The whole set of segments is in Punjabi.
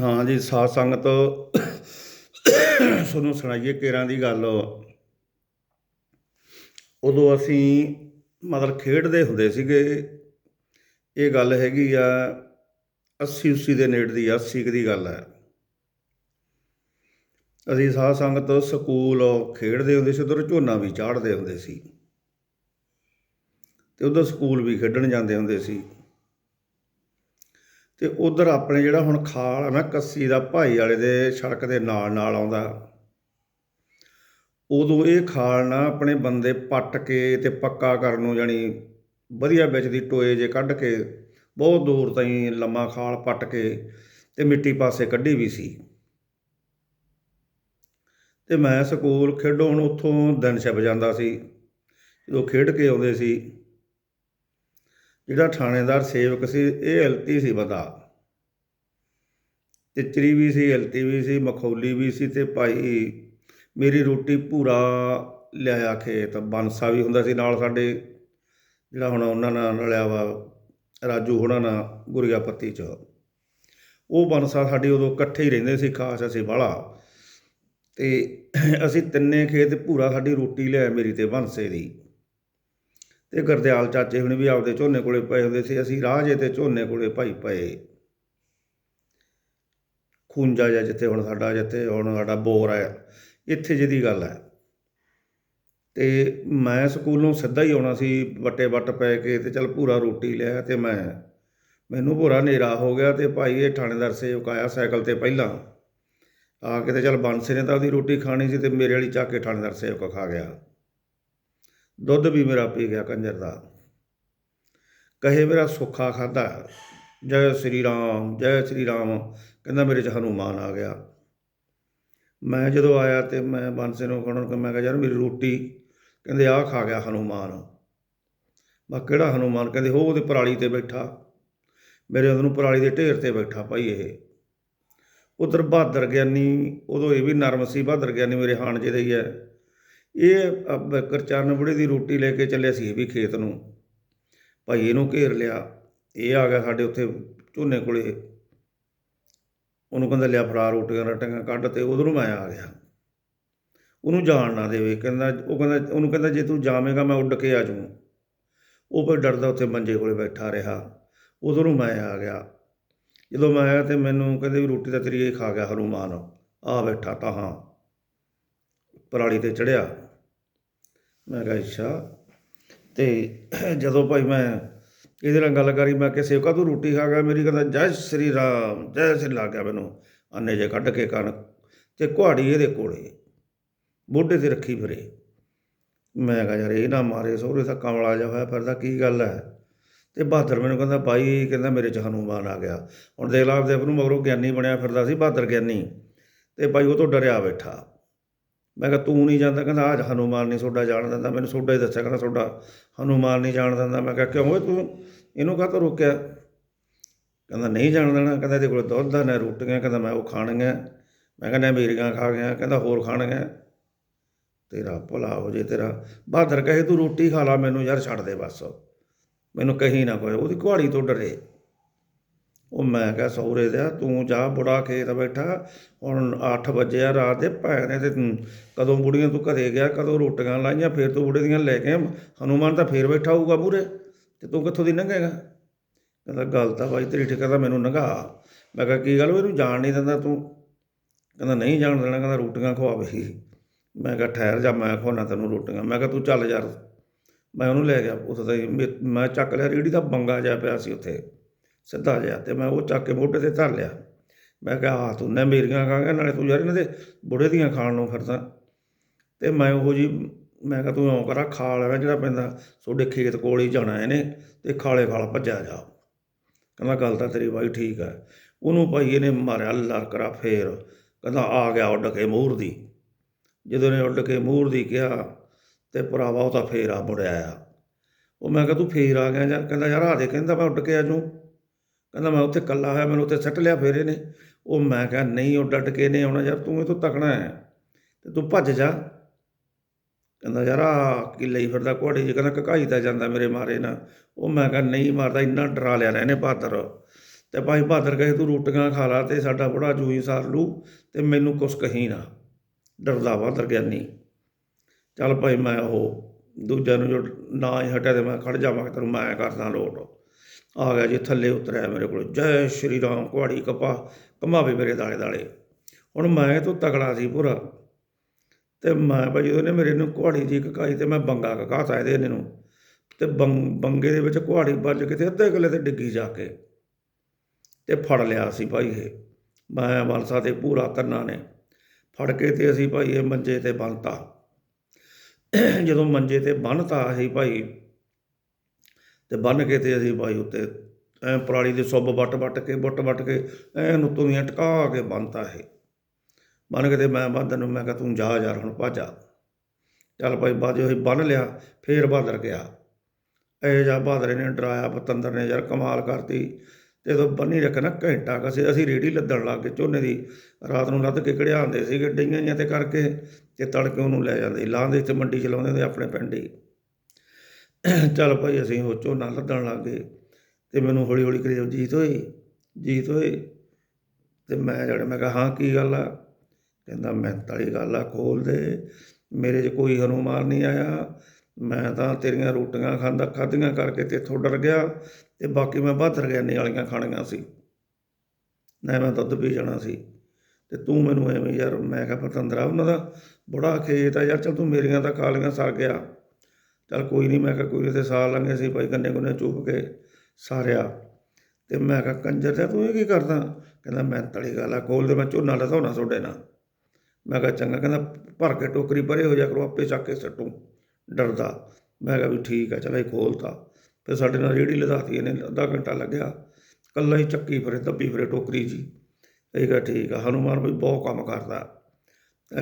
ਹਾਂ ਜੀ ਸਾਧ ਸੰਗਤ ਤੁਹਾਨੂੰ ਸੁਣਾਈਏ ਕੇਰਾਂ ਦੀ ਗੱਲ। ਉਦੋਂ ਅਸੀਂ ਮਤਲਬ ਖੇਡਦੇ ਹੁੰਦੇ ਸੀਗੇ। ਇਹ ਗੱਲ ਹੈਗੀ ਆ 80 80 ਦੇ ਨੇੜੇ ਦੀ ਆ, 80 ਕੁ ਦੀ ਗੱਲ ਹੈ। ਅਸੀਂ ਸਾਧ ਸੰਗਤ ਸਕੂਲ ਖੇਡਦੇ ਹੁੰਦੇ ਸੀ ਉਧਰ ਝੋਨਾ ਵੀ ਚਾੜਦੇ ਹੁੰਦੇ ਸੀ। ਤੇ ਉਧਰ ਸਕੂਲ ਵੀ ਖੇਡਣ ਜਾਂਦੇ ਹੁੰਦੇ ਸੀ। ਤੇ ਉਧਰ ਆਪਣੇ ਜਿਹੜਾ ਹੁਣ ਖਾਲ ਆ ਨਾ ਕੱਸੀ ਦਾ ਭਾਈ ਵਾਲੇ ਦੇ ਸੜਕ ਦੇ ਨਾਲ ਨਾਲ ਆਉਂਦਾ। ਉਦੋਂ ਇਹ ਖਾਲ ਨਾ ਆਪਣੇ ਬੰਦੇ ਪੱਟ ਕੇ ਤੇ ਪੱਕਾ ਕਰਨ ਨੂੰ ਜਾਣੀ ਵਧੀਆ ਵਿੱਚ ਦੀ ਟੋਏ ਜੇ ਕੱਢ ਕੇ ਬਹੁਤ ਦੂਰ ਤਾਈਂ ਲੰਮਾ ਖਾਲ ਪੱਟ ਕੇ ਤੇ ਮਿੱਟੀ ਪਾਸੇ ਕੱਢੀ ਵੀ ਸੀ। ਤੇ ਮੈਂ ਸਕੂਲ ਖੇਡੋਂ ਉੱਥੋਂ ਦਿਨ ਛਿਪ ਜਾਂਦਾ ਸੀ। ਜਦੋਂ ਖੇਡ ਕੇ ਆਉਂਦੇ ਸੀ ਜਿਹੜਾ ਥਾਣੇਦਾਰ ਸੇਵਕ ਸੀ, ਇਹ ਐਲਟੀ ਸੀ ਬਤਾ ਟਿਚਰੀ ਵੀ ਸੀ ਐਲਟੀ ਵੀ ਸੀ, ਮਖੌਲੀ ਵੀ ਸੀ ਤੇ ਭਾਈ ਮੇਰੀ ਰੋਟੀ ਭੂਰਾ ਲਿਆਇਆ ਖੇਤ। ਬੰਸਾ ਵੀ ਹੁੰਦਾ ਸੀ ਨਾਲ ਸਾਡੇ, ਜਿਹੜਾ ਹੁਣ ਉਹਨਾਂ ਨਾਲ ਰਲਿਆ ਵਾ, ਰਾਜੂ ਹੋਣਾ ਨਾਲ ਗੁਰਿਆਪੱਤੀ ਚ। ਉਹ ਬੰਸਾ ਸਾਡੀ ਉਦੋਂ ਇਕੱਠੇ ਹੀ ਰਹਿੰਦੇ ਸੀ, ਖਾਸ ਅਸੀਂ ਬਾਹਲਾ ਤੇ ਅਸੀਂ ਤਿੰਨੇ ਖੇਤ ਭੂਰਾ ਸਾਡੀ ਰੋਟੀ ਲਿਆ ਮੇਰੀ ਤੇ ਬੰਸੇ ਦੀ। ਤੇ ਗਰਦਿਆਲ ਚਾਚੇ ਹੁਣ ਵੀ ਆਪਦੇ ਝੋਨੇ ਕੋਲੇ ਪਏ ਹੁੰਦੇ ਸੀ, ਅਸੀਂ ਰਾਹ ਜੇ ਤੇ ਝੋਨੇ ਕੋਲੇ ਭਾਈ ਪਏ। ਖੂੰਜਾ ਜਿਹਾ ਜਿੱਥੇ ਹੁਣ ਸਾਡਾ, ਜਿੱਥੇ ਹੁਣ ਸਾਡਾ ਬੋਰ ਆ, ਇੱਥੇ ਜਿਹਦੀ ਗੱਲ ਹੈ। ਤੇ ਮੈਂ ਸਕੂਲੋਂ ਸਿੱਧਾ ਹੀ ਆਉਣਾ ਸੀ, ਵੱਟੇ ਵੱਟ ਪੈ ਕੇ ਤੇ ਚੱਲ ਪੂਰਾ ਰੋਟੀ ਲਿਆ ਤੇ ਮੈਂ, ਮੈਨੂੰ ਪੂਰਾ ਹਨੇਰਾ ਹੋ ਗਿਆ ਤੇ ਭਾਈ ਇਹ ਥਾਣੇਦਾਰ ਸੇਵਕ ਆਇਆ ਸਾਈਕਲ ਤੇ ਪਹਿਲਾਂ। ਆ ਕੇ ਤੇ ਚੱਲ ਬਾਂਸੇ ਨੇ ਤਾਂ ਉਹਦੀ ਰੋਟੀ ਖਾਣੀ ਸੀ ਤੇ ਮੇਰੇ ਵਾਲੀ ਚੱਕ ਕੇ ਥਾਣੇਦਾਰ ਸੇਵਕ ਖਾ ਗਿਆ। ਦੁੱਧ ਵੀ ਮੇਰਾ ਪੀ ਗਿਆ ਕੰਜਰ ਦਾ। ਕਹੇ ਮੇਰਾ ਸੁੱਖਾ ਖਾਦਾ ਜੈ ਸ੍ਰੀ ਰਾਮ, ਜੈ ਸ੍ਰੀ ਰਾਮ। ਕਹਿੰਦਾ ਮੇਰੇ ਚ ਹਨੂਮਾਨ ਆ ਗਿਆ। ਮੈਂ ਜਦੋਂ ਆਇਆ ਤੇ ਮੈਂ ਬੰਸੇ ਨੂੰ ਕਹਣ ਕਿ ਮੈਂ ਕਿਹਾ, ਯਾਰ ਮੇਰੀ ਰੋਟੀ। ਕਹਿੰਦੇ ਆਹ ਖਾ ਗਿਆ ਹਨੂਮਾਨ। ਮੈਂ ਕਿਹੜਾ ਹਨੂਮਾਨ? ਕਹਿੰਦੇ ਹੋ ਉਹਦੇ ਪਰਾਲੀ ਤੇ ਬੈਠਾ। ਮੇਰੇ ਉਹਨੂੰ ਪਰਾਲੀ ਦੇ ਢੇਰ ਤੇ ਬੈਠਾ ਭਾਈ ਇਹ। ਉਧਰ ਬਹਾਦਰ ਗਿਆਨੀ, ਉਦੋਂ ਇਹ ਵੀ ਨਰਮ ਸੀ ਬਹਾਦਰ ਗਿਆਨੀ ਮੇਰੇ ਹਾਣ ਹਾਣਜੇ ਦੇ ਹੀ ਹੈ। ਇਹ ਅਬ ਕਰਚਰਨ ਬੁੜੇ ਦੀ ਰੋਟੀ ਲੈ ਕੇ ਚੱਲਿਆ ਸੀ ਇਹ ਵੀ ਖੇਤ ਨੂੰ। ਭਾਈ ਇਹਨੂੰ ਘੇਰ ਲਿਆ। ਇਹ ਆ ਗਿਆ ਸਾਡੇ ਉੱਥੇ ਝੋਨੇ ਕੋਲੇ। ਉਹਨੂੰ ਕਹਿੰਦਾ, ਲਿਆ ਫੜਾ ਰੋਟੀਆਂ ਰਟੀਆਂ ਕੱਢ ਤੇ ਉਧਰੋਂ ਮੈਂ ਆ ਗਿਆ ਉਹਨੂੰ ਜਾਣ ਨਾ ਦੇਵੇ। ਕਹਿੰਦਾ, ਉਹ ਕਹਿੰਦਾ, ਉਹਨੂੰ ਕਹਿੰਦਾ, ਜੇ ਤੂੰ ਜਾਵੇਂਗਾ, ਮੈਂ ਉੱਡ ਕੇ ਆ ਜਾਊਂ। ਉਹ ਫਿਰ ਡਰਦਾ ਉੱਥੇ ਮੰਜੇ ਕੋਲੇ ਬੈਠਾ ਰਿਹਾ। ਉਧਰੋਂ ਮੈਂ ਆ ਗਿਆ। ਜਦੋਂ ਮੈਂ ਆਇਆ ਤੇ ਮੈਨੂੰ ਕਹਿੰਦੇ ਵੀ ਰੋਟੀ ਤਾਂ ਤੇਰੀ ਇਹ ਖਾ ਗਿਆ ਹਨੂਮਾਨ। ਆ ਬੈਠਾ ਤਾਂ ਹਾਂ। ਪਰਾਲੀ ਤੇ ਚੜਿਆ। ਮੈਂ ਕਿਹਾ, ਅੱਛਾ। ਤੇ ਜਦੋਂ ਭਾਈ ਮੈਂ ਇਹਦੇ ਨਾਲ ਗੱਲ ਕਰੀ, ਮੈਂ ਕਿ ਸੇਵਕਾ, ਤੂੰ ਰੋਟੀ ਖਾ ਗਿਆ? ਮੇਰੀ ਕਹਿੰਦਾ, ਜੈ ਸ੍ਰੀ ਰਾਮ, ਜੈ ਸ੍ਰੀ ਲੱਗ ਗਿਆ ਮੈਨੂੰ, ਅੰਨੇ ਜੇ ਕੱਢ ਕੇ ਕਣ ਤੇ ਕੁਹਾੜੀ ਇਹਦੇ ਕੋਲੇ ਮੋਢੇ ਤੇ ਰੱਖੀ ਫਿਰੇ। ਮੈਂ ਕਿਹਾ, ਯਾਰ, ਇਹ ਨਾ ਮਾਰੇ, ਸਹੁਰੇ ਦਾ ਕਮਲਾ ਜਾ ਹੋਇਆ ਫਿਰਦਾ, ਕੀ ਗੱਲ ਹੈ? ਤੇ ਬਹਾਦਰ ਮੈਨੂੰ ਕਹਿੰਦਾ, ਭਾਈ, ਕਹਿੰਦਾ, ਮੇਰੇ ਚ ਹਨੂਮਾਨ ਆ ਗਿਆ। ਹੁਣ ਦੇਖ ਲਾ, ਆਪਦੇ ਆਪ ਨੂੰ ਮਗਰੋਂ ਗਿਆਨੀ ਬਣਿਆ ਫਿਰਦਾ ਸੀ, ਬਹਾਦਰ ਗਿਆਨੀ। ਤੇ ਭਾਈ, ਉਹ ਤੋਂ ਡਰਿਆ ਬੈਠਾ। ਮੈਂ ਕਿਹਾ ਤੂੰ ਨਹੀਂ ਜਾਂਦਾ, ਕਹਿੰਦਾ ਆਜ ਹਨੂਮਾਨ ਨਹੀਂ ਤੁਹਾਡਾ ਜਾਣ ਦਿੰਦਾ, ਮੈਨੂੰ ਤੁਹਾਡਾ ਹੀ ਦੱਸਿਆ, ਕਹਿੰਦਾ ਤੁਹਾਡਾ ਹਨੂਮਾਨ ਨਹੀਂ ਜਾਣ ਦਿੰਦਾ। ਮੈਂ ਕਿਹਾ ਕਿਉਂ ਓਏ ਤੂੰ? ਇਹਨੂੰ ਕਾਹ ਤੋਂ ਰੋਕਿਆ? ਕਹਿੰਦਾ ਨਹੀਂ ਜਾਣ ਦੇਣਾ, ਕਹਿੰਦਾ ਇਹਦੇ ਕੋਲ ਦੁੱਧ ਆ, ਨਾ ਰੋਟੀਆਂ, ਕਹਿੰਦਾ ਮੈਂ ਉਹ ਖਾਣੀਆਂ। ਮੈਂ ਕਹਿੰਦਾ ਮੇਰੀਆਂ ਖਾ ਗਿਆ, ਕਹਿੰਦਾ ਹੋਰ ਖਾਣੀਆਂ। ਤੇਰਾ ਭਲਾ ਹੋ ਜੇ ਤੇਰਾ। ਬਹਾਦਰ ਕਹੇ ਤੂੰ ਰੋਟੀ ਖਾ ਲਾ, ਮੈਨੂੰ ਯਾਰ ਛੱਡ ਦੇ ਬਸ। ਮੈਨੂੰ ਕਹੀ ਨਾ ਕੋਈ, ਉਹਦੀ ਕੁਹਾੜੀ ਤੋਂ ਡਰੇ। ਉਹ ਮੈਂ ਕਿਹਾ ਸੌਰੇ ਦਾ ਤੂੰ ਜਾ ਬੁੜਾ ਖੇਤ ਬੈਠਾ, ਹੁਣ 8 ਵਜੇ ਆ ਰਾਤ ਦੇ, ਭੈਣੇ ਤੇ ਤੂੰ ਕਦੋਂ ਬੁੜੀਆਂ ਤੂੰ ਘਰੇ ਗਿਆ, ਕਦੋਂ ਰੋਟੀਆਂ ਲਾਈਆਂ, ਫੇਰ ਤੂੰ ਬੁੜੇ ਦੀਆਂ ਲੈ ਕੇ ਆਇਆ। ਹਨੂਮਾਨ ਤਾਂ ਫੇਰ ਬੈਠਾ ਹੋਊਗਾ ਮੂਰੇ ਤੇ ਤੂੰ ਕਿੱਥੋਂ ਦੀ ਲੰਘੇਗਾ? ਕਹਿੰਦਾ, ਗੱਲ ਤਾਂ ਬਾਈ ਤੇਰੀ ਠੀਕ ਆ ਤਾਂ ਮੈਨੂੰ ਲੰਘਾ ਮੈਂ ਕਿਹਾ, ਕੀ ਗੱਲ ਉਹ ਇਹਨੂੰ ਜਾਣ ਨਹੀਂ ਦਿੰਦਾ ਤੂੰ? ਕਹਿੰਦਾ, ਨਹੀਂ ਜਾਣ ਦੇਣਾ, ਕਹਿੰਦਾ, ਰੋਟੀਆਂ ਖਵਾਵੇ। ਮੈਂ ਕਿਹਾ, ਠਹਿਰ ਜਾ, ਮੈਂ ਖਵਾਉਣਾ ਤੈਨੂੰ ਰੋਟੀਆਂ। ਮੈਂ ਕਿਹਾ, ਤੂੰ ਚੱਲ ਯਾਰ, ਮੈਂ ਉਹਨੂੰ ਲੈ ਗਿਆ, ਉੱਥੇ ਤਾਂ ਮੇ- ਮੈਂ ਚੱਕ ਲਿਆ, ਰੇੜੀ ਦਾ ਬੰਗਾ ਜਿਹਾ ਪਿਆ ਸੀ ਉੱਥੇ। ਸਿੱਧਾ ਜਿਹਾ ਤੇ ਮੈਂ ਉਹ ਚੱਕ ਕੇ ਮੋਢੇ ਤੇ ਧਰ ਲਿਆ। ਮੈਂ ਕਿਹਾ ਆ ਤੂੰ ਨੇ ਮੇਰੀਆਂ ਖਾਂਗਾ, ਨਾਲੇ ਤੂੰ ਯਾਰ ਇਹਨਾਂ ਦੇ ਬੁੜੇ ਦੀਆਂ ਖਾਣ ਨੂੰ ਫਿਰਦਾ। ਤੇ ਮੈਂ ਉਹ ਜੀ ਮੈਂ ਕਿਹਾ, ਤੂੰ ਇਉਂ ਕਰਾ ਖਾਲ ਹੈ ਜਿਹੜਾ ਪੈਂਦਾ ਤੁਹਾਡੇ ਖੇਤ ਕੋਲ ਹੀ ਜਾਣਾ ਇਹਨੇ ਤੇ ਖਾਲੇ ਖਾਲ ਭੱਜਿਆ ਜਾ। ਕਹਿੰਦਾ, ਗੱਲ ਤਾਂ ਤੇਰੀ ਬਾਈ ਠੀਕ ਹੈ ਉਹਨੂੰ ਭਾਈ ਇਹਨੇ ਮਾਰਿਆ ਲਰਕਰਾ ਫੇਰ। ਕਹਿੰਦਾ, ਆ ਗਿਆ ਉੱਡ ਕੇ ਮੂਹਰ ਦੀ। ਜਦੋਂ ਨੇ ਉੱਡ ਕੇ ਮੂਹਰ ਦੀ ਕਿਹਾ ਤੇ ਭਰਾਵਾ ਉਹ ਤਾਂ ਫੇਰ ਆ ਮੁੜਿਆ ਆ ਉਹ ਮੈਂ ਕਿਹਾ, ਤੂੰ ਫੇਰ ਆ ਗਿਆ ਯਾਰ ਕਹਿੰਦਾ, ਯਾਰ ਆ ਦੇ ਕਹਿੰਦਾ ਮੈਂ ਉੱਡ ਕੇ ਆ ਜੂ। ਕਹਿੰਦਾ ਮੈਂ ਉੱਥੇ ਕੱਲਾ ਹੋਇਆ, ਮੈਨੂੰ ਉੱਥੇ ਸੱਟ ਲਿਆ ਫੇਰੇ ਨੇ ਉਹ ਮੈਂ ਕਿਹਾ, ਨਹੀਂ, ਉਹ ਡਟ ਕੇ ਨਹੀਂ ਆਉਣਾ ਯਾਰ, ਤੂੰ ਇਹ ਤੋਂ ਤਕਣਾ ਹੈ ਤੇ ਤੂੰ ਭੱਜ ਜਾ। ਕਹਿੰਦਾ, ਯਾਰ ਆ ਕੀ ਲਈ ਫਿਰਦਾ ਘੋੜੀ ਜੀ ਕਹਿੰਦਾ, ਕਕਾਈ ਤਾਂ ਜਾਂਦਾ ਮੇਰੇ ਮਾਰੇ ਨਾ ਉਹ ਮੈਂ ਕਿਹਾ, ਨਹੀਂ ਮਾਰਦਾ, ਇੰਨਾ ਡਰਾ ਲਿਆ ਨਾ ਇਹਨੇ ਬਹਾਦਰ ਤੇ ਭਾਈ ਬਹਾਦਰ ਕਹੇ, ਤੂੰ ਰੋਟੀਆਂ ਖਾ ਲਾ ਤੇ ਸਾਡਾ ਬੜਾ ਜੂਈ ਸਾਰ ਲੂ ਤੇ ਮੈਨੂੰ ਕੁਛ ਕਹੀ ਨਾ। ਡਰਦਾ ਬਹਾਦਰ ਗਿਆਨੀ ਚੱਲ ਭਾਈ ਮੈਂ ਉਹ ਦੂਜਿਆਂ ਨੂੰ ਜੋ ਨਾ ਹੀ ਹਟਿਆ ਤੇ ਮੈਂ ਖੜ ਜਾਵਾਂ, ਤੈਨੂੰ ਮੈਂ ਕਰਦਾ ਲੋਟ। ਆ ਗਿਆ ਜੀ ਥੱਲੇ ਉਤਰਿਆ ਮੇਰੇ ਕੋਲ। ਜੈ ਸ਼੍ਰੀ ਰਾਮ, ਕੁਹਾੜੀ ਕਪਾ ਕਮਾਵੇ ਮੇਰੇ ਦਾਲੇ ਦਾਲੇ। ਹੁਣ ਮੈਂ ਤੋਂ ਤਕੜਾ ਸੀ ਪੂਰਾ। ਤੇ ਮੈਂ ਭਾਈ ਜਦੋਂ ਨੇ ਮੇਰੇ ਨੂੰ ਕੁਹਾੜੀ ਜੀ ਕਕਾਈ ਤੇ ਮੈਂ ਬੰਗਾ ਕਕਾਤਾ ਇਹਦੇ ਇਹਨੇ ਨੂੰ। ਤੇ ਬੰਗ, ਬੰਗੇ ਦੇ ਵਿੱਚ ਕੁਹਾੜੀ ਵੱਜ ਕੇ ਤੇ ਅੱਧੇ ਕਿੱਲੇ ਤੇ ਡਿੱਗੀ ਜਾ ਕੇ। ਤੇ ਫੜ ਲਿਆ ਸੀ ਭਾਈ ਇਹ। ਮੈਂ ਮਲਸਾ ਤੇ ਪੂਰਾ ਕੰਨਾ ਨੇ। ਫੜ ਕੇ ਤੇ ਅਸੀਂ ਭਾਈ ਇਹ ਮੰਜੇ ਤੇ ਬੰਨਤਾ। ਜਦੋਂ ਮੰਜੇ ਤੇ ਬੰਨਤਾ ਅਸੀਂ ਭਾਈ ਤੇ ਬੰਨ ਕੇ ਤੇ ਅਸੀਂ ਭਾਈ ਉੱਤੇ ਐ ਪਰਾਲੀ ਦੇ ਸੁੱਬ ਵੱਟ ਵੱਟ ਕੇ, ਬੁੱਟ ਵੱਟ ਕੇ ਐਨ ਉੱਤੋਂ ਦੀਆਂ ਟਕਾ ਕੇ ਬੰਨਤਾ ਇਹ। ਬੰਨ ਕੇ ਤੇ ਮੈਂ ਬਾਦਰ ਨੂੰ, ਮੈਂ ਕਿਹਾ ਤੂੰ ਜਾ ਯਾਰ, ਹੁਣ ਭਾਜਾ ਚੱਲ ਭਾਈ ਬਾਜੋ ਅਸੀਂ ਬੰਨ ਲਿਆ, ਫੇਰ ਬਹਾਦਰ ਗਿਆ। ਇਹ ਜਾ ਬਹਾਦਰ ਨੇ ਡਰਾਇਆ, ਪਤੰਦਰ ਨੇ ਯਾਰ ਕਮਾਲ ਕਰਤੀ। ਤੇ ਜਦੋਂ ਬੰਨੀ ਰੱਖਣਾ ਘੰਟਾ ਕਸੇ ਅਸੀਂ ਰੇੜੀ ਲੱਦਣ ਲੱਗ ਗਏ ਝੋਨੇ ਦੀ। ਰਾਤ ਨੂੰ ਲੱਦ ਕੇ ਕਢਿਆਉਂਦੇ ਸੀਗੇ ਡਈਆਂ ਜਿਹੀਆਂ ਤੇ ਕਰਕੇ ਤੇ ਤੜਕੇ ਉਹਨੂੰ ਲੈ ਜਾਂਦੇ ਲਾਉਂਦੇ ਇੱਥੇ ਮੰਡੀ ਚ ਲਾਉਂਦੇ ਤੇ ਆਪਣੇ ਪਿੰਡ ਹੀ। ਚੱਲ ਭਾਈ ਅਸੀਂ ਉਹ ਝੋਨਾ ਲੱਦਣ ਲੱਗ ਗਏ ਤੇ ਮੈਨੂੰ ਹੌਲੀ ਹੌਲੀ ਕਰੀ ਜੀਤ ਹੋਏ ਜੀਤ ਹੋਏ ਤੇ ਮੈਂ ਜਿਹੜਾ, ਮੈਂ ਕਿਹਾ, ਹਾਂ, ਕੀ ਗੱਲ ਆ? ਕਹਿੰਦਾ, ਮੈਂ ਵਾਲੀ ਗੱਲ ਆ, ਖੋਲ ਦੇ। ਮੇਰੇ 'ਚ ਕੋਈ ਹਨੂਮਾਨ ਨਹੀਂ ਆਇਆ। ਮੈਂ ਤਾਂ ਤੇਰੀਆਂ ਰੋਟੀਆਂ ਖਾਂਦਾ, ਖਾਧੀਆਂ ਕਰਕੇ ਤੇ ਇੱਥੋਂ ਡਰ ਗਿਆ ਤੇ ਬਾਕੀ ਮੈਂ ਬਹਾਦਰ ਗਿਆਨੀ ਵਾਲੀਆਂ ਖਾਣੀਆਂ ਸੀ। ਨਾ ਮੈਂ ਦੁੱਧ ਪੀ ਜਾਣਾ ਸੀ। ਤੇ ਤੂੰ ਮੈਨੂੰ ਐਵੇਂ ਯਾਰ, ਮੈਂ ਕਿਹਾ, ਪਤੰਦਰਾ, ਉਹਨਾਂ ਦਾ ਬੜਾ ਖੇਤ ਆ। ਯਾਰ ਚਲ ਤੂੰ ਮੇਰੀਆਂ ਤਾਂ ਕਾਲੀਆਂ ਲਈਆਂ ਸਰ ਗਿਆ। ਚੱਲ ਕੋਈ ਨਹੀਂ ਮੈਂ ਕਿਹਾ ਕੋਈ ਨਹੀਂ ਤੇ ਲੰਘੇ ਸੀ ਭਾਈ ਗੰਨੇ ਗੁੰਨੇ ਚੁੱਪ ਕੇ ਸਾਰਿਆ। ਤੇ ਮੈਂ ਕਿਹਾ, ਕੰਜਰ ਤੇ ਤੂੰ ਇਹ ਕੀ ਕਰਦਾ? ਕਹਿੰਦਾ, ਮੈਂ ਤਲੀ ਗੱਲ ਆ, ਖੋਲ ਦੇ, ਮੈਂ ਝੋਨਾ ਲਦਾਉਣਾ ਤੁਹਾਡੇ ਨਾਲ। ਮੈਂ ਕਿਹਾ, ਚੰਗਾ, ਕਹਿੰਦਾ, ਭਰ ਕੇ ਟੋਕਰੀ ਭਰੇ ਹੋ ਜਾ ਕਰੋ, ਆਪੇ ਚੱਕ ਕੇ ਸੱਟੂ, ਡਰਦਾ। ਮੈਂ ਕਿਹਾ ਵੀ ਠੀਕ ਆ, ਚਲ ਇਹ ਖੋਲਤਾ। ਫਿਰ ਸਾਡੇ ਨਾਲ ਰੇੜੀ ਲਦਾਤੀ, ਇਹਨੇ ਅੱਧਾ ਘੰਟਾ ਲੱਗਿਆ। ਕੱਲਾ ਹੀ ਚੱਕੀ ਫਿਰੇ, ਦੱਬੀ ਫਿਰੇ ਟੋਕਰੀ ਜੀ ਇਹ ਕਿਹਾ, ਠੀਕ ਆ, ਹਨੂਮਾਨ ਵੀ ਬਹੁਤ ਕੰਮ ਕਰਦਾ।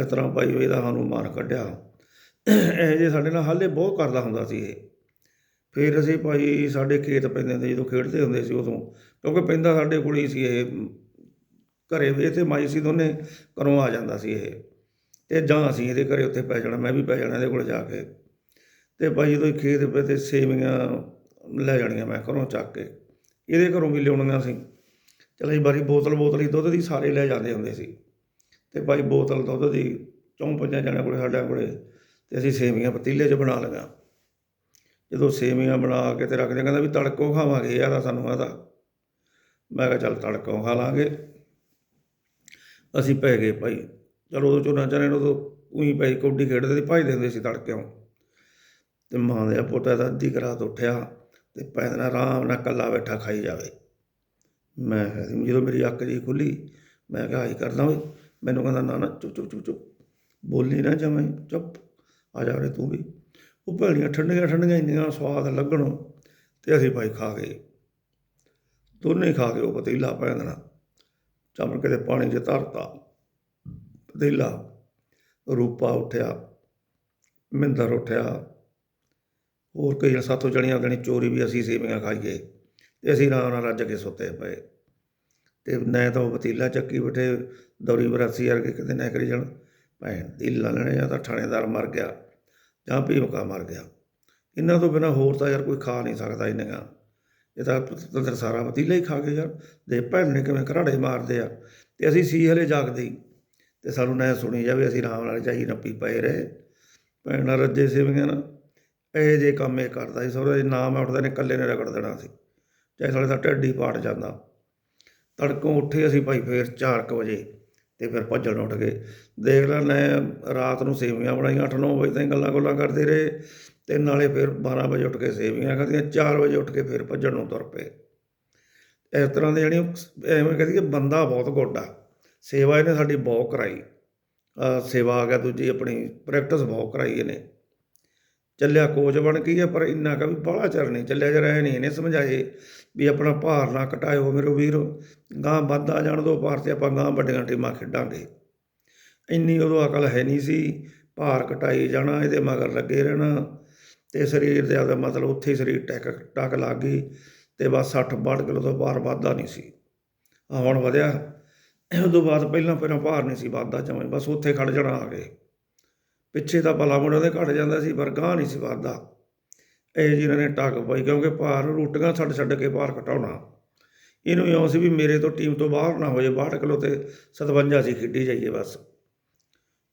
ਇਸ ਤਰ੍ਹਾਂ ਭਾਈ ਇਹਦਾ ਹਨੂਮਾਨ ਕੱਢਿਆ। ਇਹ ਜੇ ਸਾਡੇ ਨਾਲ ਹਾਲੇ ਬਹੁਤ ਕਰਦਾ ਹੁੰਦਾ ਸੀ ਇਹ। ਫਿਰ ਅਸੀਂ ਭਾਈ ਸਾਡੇ ਖੇਤ ਪੈਂਦੇ ਹੁੰਦੇ ਜਦੋਂ ਖੇਡਦੇ ਹੁੰਦੇ ਸੀ ਉਦੋਂ, ਕਿਉਂਕਿ ਪੈਂਦਾ ਸਾਡੇ ਕੋਲ ਹੀ ਸੀ ਇਹ। ਘਰੇ ਵੀ ਤੇ ਮਾਈ ਸੀ ਦੋਨੇ, ਘਰੋਂ ਆ ਜਾਂਦਾ ਸੀ ਇਹ। ਤੇ ਜਾਂ ਅਸੀਂ ਇਹਦੇ ਘਰੇ ਉੱਥੇ ਪੈ ਜਾਣਾ, ਮੈਂ ਵੀ ਪੈ ਜਾਣਾ ਇਹਦੇ ਕੋਲ ਜਾ ਕੇ। ਤੇ ਭਾਈ ਜਦੋਂ ਖੇਤ ਪਏ ਤੇ ਸੇਵੀਆਂ ਲੈ ਜਾਣੀਆਂ ਮੈਂ ਘਰੋਂ ਚੱਕ ਕੇ। ਇਹਦੇ ਘਰੋਂ ਵੀ ਲਿਆਉਣੀਆਂ ਸੀ। ਚਲ ਅਸੀਂ ਬਾਰੀ ਬੋਤਲ ਬੋਤਲ ਹੀ ਦੁੱਧ ਦੀ ਸਾਰੇ ਲੈ ਜਾਂਦੇ ਹੁੰਦੇ ਸੀ। ਤੇ ਭਾਈ ਬੋਤਲ ਦੁੱਧ ਦੀ, ਚੌਂ ਪੰਜਾਂ ਜਣਿਆਂ ਕੋਲੇ ਸਾਡੇ ਕੋਲੇ ਤੇ ਅਸੀਂ ਸੇਵੀਆਂ ਪਤੀਲੇ 'ਚ ਬਣਾ ਲਈਆਂ। ਜਦੋਂ ਸੇਵੀਆਂ ਬਣਾ ਕੇ ਤੇ ਰੱਖਦੇ ਕਹਿੰਦਾ ਵੀ ਤੜਕੋ ਖਾਵਾਂਗੇ, ਇਹ ਆ ਸਾਨੂੰ ਆਦਾ। ਮੈਂ ਕਿਹਾ, ਚੱਲ ਤੜਕੋ ਖਾ ਲਾਂਗੇ। ਅਸੀਂ ਪੈ ਗਏ ਭਾਈ। ਚਲੋ ਉਦੋਂ ਝੋਨਾ ਚਾਰੇ ਉਦੋਂ ਉਹੀ ਪੈ ਕੌਡੀ ਖੇਡਦੇ ਸੀ ਭਜਦੇ ਦਿੰਦੇ ਸੀ ਤੜਕਿਓਂ ਤੇ ਮਾਂ ਦੇ ਪੋਤਾ ਦਾ ਅੱਧੀ ਕੁ ਰਾਤ ਉੱਠਿਆ ਤੇ ਪੈਦਨਾ ਆਰਾਮ ਨਾਲ ਕੱਲਾ ਬੈਠਾ ਖਾਈ ਜਾਵੇ। ਮੈਂ ਕਿਹਾ ਜਦੋਂ ਮੇਰੀ ਅੱਖ ਜੀ ਖੁੱਲੀ, ਮੈਂ ਕਿਹਾ, ਆਈ ਕਰਦਾ ਓਏ। ਮੈਨੂੰ ਕਹਿੰਦਾ, ਨਾ ਨਾ, ਚੁੱਪ ਚੁੱਪ ਚੁੱਪ ਚੁੱਪ। ਬੋਲੀ ਨਾ ਜਮਾਂ ਚੁੱਪ। ਆ ਜਾ ਰੇ ਤੂੰ ਵੀ। ਉਹ ਭੈਣੀਆਂ ਠੰਡੀਆਂ ਠੰਡੀਆਂ ਇੰਨੀਆਂ ਸਵਾਦ ਲੱਗਣ ਤੇ ਅਸੀਂ ਭਾਈ ਖਾ ਗਏ। ਦੋਨੇ ਖਾ ਕੇ ਉਹ ਪਤੀਲਾ ਪੈਂਦਣਾ ਚਮੜ ਕੇ ਤੇ ਪਾਣੀ 'ਚ ਧਰਤਾ। ਪਤੀਲਾ। ਰੂਪਾ ਉੱਠਿਆ। ਮਿੰਦਰ ਉੱਠਿਆ। ਹੋਰ ਕਈ ਸਾਥੋਂ ਜਣੀਆਂ ਗਣੀ ਚੋਰੀ ਵੀ ਅਸੀਂ ਸੇਵੀਆਂ ਖਾਈਏ। ਤੇ ਅਸੀਂ ਆਰਾਮ ਨਾਲ ਰੱਜ ਕੇ ਸੁੱਤੇ ਪਏ। ਤੇ ਨਾ ਤਾਂ ਉਹ ਪਤੀਲਾ ਚੱਕੀ ਬੈਠੇ, ਦੌਰੀ ਬਰਾਸੀ ਵਰਗੇ ਕਿਤੇ ਨਾ ਕਰੀ ਜਾਣ। ਭੈਣ ਦੀ ਲਾਲਣੇ ਜਾਂ ਤਾਂ ਥਾਣੇਦਾਰ ਮਰ ਗਿਆ ਜਾਂ ਭੀਮਕਾ ਮਰ ਗਿਆ। ਇਹਨਾਂ ਤੋਂ ਬਿਨਾ ਹੋਰ ਤਾਂ ਯਾਰ ਕੋਈ ਖਾ ਨਹੀਂ ਸਕਦਾ ਇੰਨੀਆਂ। ਇਹ ਤਾਂ ਪਤੰਦਰ ਸਾਰਾ ਪਤੀਲਾ ਹੀ ਖਾ ਗਏ ਯਾਰ। ਦੇ ਭੈਣ ਨੇ ਕਿਵੇਂ ਘਰਾੜੇ ਮਾਰਦੇ ਆ? ਤੇ ਅਸੀਂ ਸੀ ਹਲੇ ਜਾਗਦੇ ਹੀ ਤੇ ਸਾਨੂੰ ਨਾ ਸੁਣੀ ਜਾਵੇ ਅਸੀਂ ਆਰਾਮ ਨਾਲ ਚਾਹੀ ਨੱਪੀ ਪਏ ਰਹੇ। ਭੈਣ ਨਾਲ ਰੱਜੇ ਸੇਵੀਆਂ ਨਾ। ਇਹ ਜੇ ਕੰਮ ਇਹ ਕਰਦਾ ਸੀ ਸਹੁਰੇ ਦੇ ਨਾਮ ਉੱਠਦਾ ਨੇ ਇਕੱਲੇ ਨੇ ਰਗੜ ਦੇਣਾ ਸੀ। ਚਾਹੇ ਸਾਲੇ ਦਾ ਢਿੱਡ ਪਾਟ ਜਾਂਦਾ। ਤੜਕੋਂ ਉੱਠੇ ਅਸੀਂ ਭਾਈ ਫੇਰ 4:00 ਵਜੇ। ਤੇ ਫਿਰ ਭੱਜਣ ਉੱਠ ਗਏ। ਦੇਖ ਲੈ, ਮੈਂ ਰਾਤ ਨੂੰ ਸੇਵੀਆਂ ਬਣਾਈਆਂ 8-9 ਵਜੇ ਤਾਈਂ ਗੱਲਾਂ ਗੁੱਲਾਂ ਕਰਦੇ ਰਹੇ ਤੇ ਨਾਲੇ ਫਿਰ 12 ਵਜੇ ਉੱਠ ਕੇ ਸੇਵੀਆਂ ਖਾਧੀਆਂ 4 ਵਜੇ ਉੱਠ ਕੇ ਫਿਰ ਭੱਜਣ ਨੂੰ ਤੁਰ ਪਏ। ਇਸ ਤਰ੍ਹਾਂ ਦੇ ਜਿਹੜੀ ਐਵੇਂ ਕਹਦੀ ਕਿ ਬੰਦਾ ਬਹੁਤ ਗੋਡਾ ਸੇਵਾ ਇਹਨੇ ਸਾਡੀ ਬਹੁਤ ਕਰਾਈ। ਸੇਵਾ ਆ ਗਿਆ, ਦੂਜੀ ਆਪਣੀ ਪ੍ਰੈਕਟਿਸ ਬਹੁਤ ਕਰਾਈ ਇਹਨੇ। ਚੱਲਿਆ ਕੋਚ ਬਣ ਗਈ ਹੈ ਪਰ ਇੰਨਾ ਕਾ ਵੀ ਬਾਹਲਾ ਚਿਰ ਨਹੀਂ ਚੱਲਿਆ, ਜਰਾ ਇਹ ਨਹੀਂ ਇਹਨੇ ਸਮਝਾਏ ਵੀ ਆਪਣਾ ਭਾਰ ਨਾ ਘਟਾਇਓ ਮੇਰੇ ਵੀਰ। ਗਾਂ ਵੱਧਦਾ ਜਾਣ ਦੋ ਭਾਰ ਤੇ ਆਪਾਂ ਗਾਂ ਵੱਡੀਆਂ ਟੀਮਾਂ ਖੇਡਾਂਗੇ। ਇੰਨੀ ਉਦੋਂ ਅਕਲ ਹੈ ਨਹੀਂ ਸੀ, ਭਾਰ ਘਟਾਈ ਜਾਣਾ ਇਹਦੇ ਮਗਰ ਲੱਗੇ ਰਹਿਣਾ ਤੇ ਸਰੀਰ ਦੇ ਆਦਾ ਮਤਲਬ ਉੱਥੇ ਹੀ ਸਰੀਰ ਟੈਕ ਟਕ ਲੱਗ ਗਈ ਤੇ ਬਸ 60 62 ਕਿਲੋ ਤੋਂ ਭਾਰ ਵੱਧਦਾ ਨਹੀਂ ਸੀ। ਹੁਣ ਵਧਿਆ, ਉਦੋਂ ਬਾਅਦ ਪਹਿਲਾਂ ਪਹਿਲਾਂ ਭਾਰ ਨਹੀਂ ਸੀ ਵੱਧਦਾ ਜਮਾਂ ਬਸ ਉੱਥੇ ਖੜ ਜਾਣਾ ਆ ਗਏ ਪਿੱਛੇ ਤਾਂ ਭਲਾ ਮੁੰਡਾ ਦੇ ਘਟ ਜਾਂਦਾ ਸੀ, ਪਰ ਗਾਂਹ ਨਹੀਂ ਸੀ ਵੱਧਦਾ। ਇਹ ਇਹਨਾਂ ਨੇ ਟੱਕ ਪਾਈ, ਕਿਉਂਕਿ ਭਾਰ ਰੋਟੀਆਂ ਛੱਡ ਛੱਡ ਕੇ ਭਾਰ ਘਟਾਉਣਾ ਇਹਨੂੰ ਇਉਂ ਸੀ ਵੀ ਮੇਰੇ ਤੋਂ ਟੀਮ ਤੋਂ ਬਾਹਰ ਨਾ ਹੋ ਜਾਏ 62 ਕਿਲੋ ਤੇ 57 ਸੀ ਖੇਡੀ ਜਾਈਏ ਬਸ।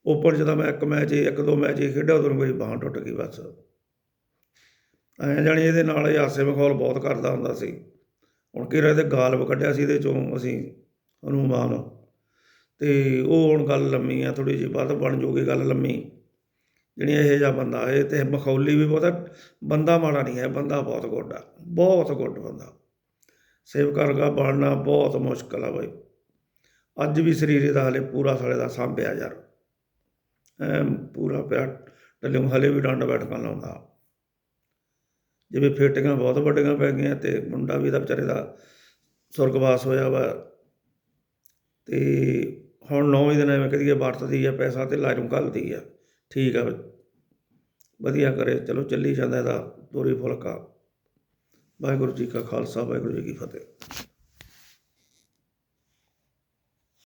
ਉੱਪਰ ਜਦੋਂ ਮੈਂ ਇੱਕ ਮੈਚ, ਇੱਕ ਦੋ ਮੈਚ ਹੀ ਖੇਡਿਆ, ਉਦੋਂ ਮੇਰੀ ਬਾਂਹ ਟੁੱਟ ਗਈ ਬਸ। ਐਂ ਜਾਣੀ ਇਹਦੇ ਨਾਲ ਇਹ ਹਾਸੇ ਮਖੌਲ ਬਹੁਤ ਕਰਦਾ ਹੁੰਦਾ ਸੀ। ਹੁਣ ਕਿਹੜਾ ਇਹਦੇ ਗਾਲਬ ਕੱਢਿਆ ਸੀ, ਇਹਦੇ ਚੋਂ ਅਸੀਂ ਹਨੂਮਾਨ ਤੇ ਉਹ ਹੁਣ ਗੱਲ ਲੰਮੀ ਆ ਥੋੜੀ ਜਿਹੀ ਵੱਧ ਬਣ ਜੂਗੀ ਗੱਲ ਲੰਮੀ। ਜਿਹੜੀ ਇਹੋ ਜਿਹਾ ਬੰਦਾ ਇਹ ਤੇ ਮਖੌਲੀ ਵੀ ਬਹੁਤ, ਬੰਦਾ ਮਾੜਾ ਨਹੀਂ ਹੈ, ਬੰਦਾ ਬਹੁਤ ਗੁੱਡ ਆ, ਬਹੁਤ ਗੁੱਡ ਬੰਦਾ। ਸੇਵਕ ਵਰਗਾ ਬਣਨਾ ਬਹੁਤ ਮੁਸ਼ਕਲ ਆ ਬਾਈ। ਅੱਜ ਵੀ ਸਰੀਰ ਦਾ ਹਲੇ ਪੂਰਾ ਸਾਲੇ ਦਾ ਸਾਂਭਿਆ ਯਾਰ। ਪੂਰਾ ਪਿਆ ਟੱਲੇ ਹਲੇ ਵੀ ਡੰਡ ਬੈਠਕਾਂ ਲਾਉਂਦਾ। ਜਿਵੇਂ ਫੇਟੀਆਂ ਬਹੁਤ ਵੱਡੀਆਂ ਪੈ ਗਈਆਂ ਤੇ ਮੁੰਡਾ ਵੀ ਦਾ ਵਿਚਾਰੇ ਦਾ ਸੁਰਗਵਾਸ ਹੋਇਆ ਵਾ। ਤੇ ਹੁਣ ਨੌਵੇਂ ਦਿਨ ਐਵੇਂ ਕਹਦੀਏ ਵਰਤਦੀ ਆ, ਪੈਸਾ ਤੇ ਲਾਜੂ ਘੱਲਦੀ ਆ। ਠੀਕ ਆ ਵਧੀਆ ਕਰੇ। ਚਲੋ ਚੱਲੀ ਜਾਂਦਾ ਇਹਦਾ। ਦੋਰੀ ਫੁਲਕਾ। ਵਾਹਿਗੁਰੂ ਜੀ ਕਾ ਖਾਲਸਾ, ਵਾਹਿਗੁਰੂ ਜੀ ਕੀ ਫਤਿਹ।